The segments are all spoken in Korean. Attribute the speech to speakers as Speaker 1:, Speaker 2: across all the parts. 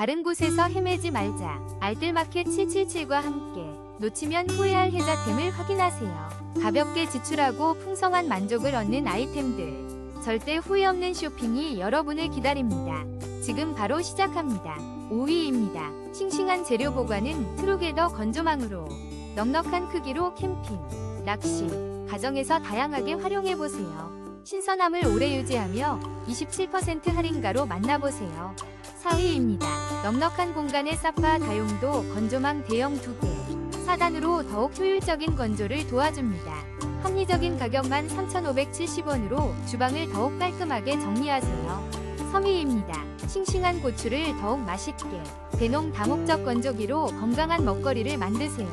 Speaker 1: 다른 곳에서 헤매지 말자. 알뜰마켓 777과 함께 놓치면 후회할 혜자템을 확인하세요. 가볍게 지출하고 풍성한 만족을 얻는 아이템들. 절대 후회 없는 쇼핑이 여러분을 기다립니다. 지금 바로 시작합니다. 5위입니다. 싱싱한 재료 보관은 트루게더 건조망으로 넉넉한 크기로 캠핑, 낚시, 가정에서 다양하게 활용해보세요. 신선함을 오래 유지하며 27% 할인가로 만나보세요. 4위입니다. 넉넉한 공간의 사파 다용도 건조망 대형 2개. 4단으로 더욱 효율적인 건조를 도와줍니다. 합리적인 가격만 3,570원으로 주방을 더욱 깔끔하게 정리하세요. 3위입니다. 싱싱한 고추를 더욱 맛있게. 대농 다목적 건조기로 건강한 먹거리를 만드세요.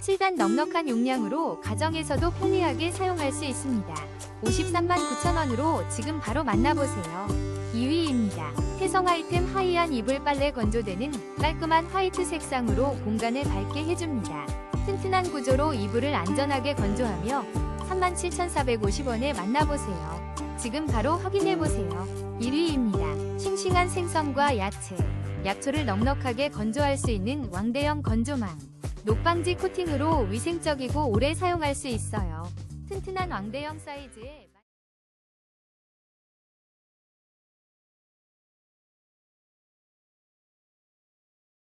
Speaker 1: 7단 넉넉한 용량으로 가정에서도 편리하게 사용할 수 있습니다. 53만 9천원으로 지금 바로 만나보세요. 2위입니다. 태성 아이템 하이한 이불 빨래 건조대는 깔끔한 화이트 색상으로 공간을 밝게 해줍니다. 튼튼한 구조로 이불을 안전하게 건조하며 37,450원에 만나보세요. 지금 바로 확인해보세요. 1위입니다. 싱싱한 생선과 야채, 약초를 넉넉하게 건조할 수 있는 왕대형 건조망. 녹방지 코팅으로 위생적이고 오래 사용할 수 있어요. 튼튼한 왕대형 사이즈에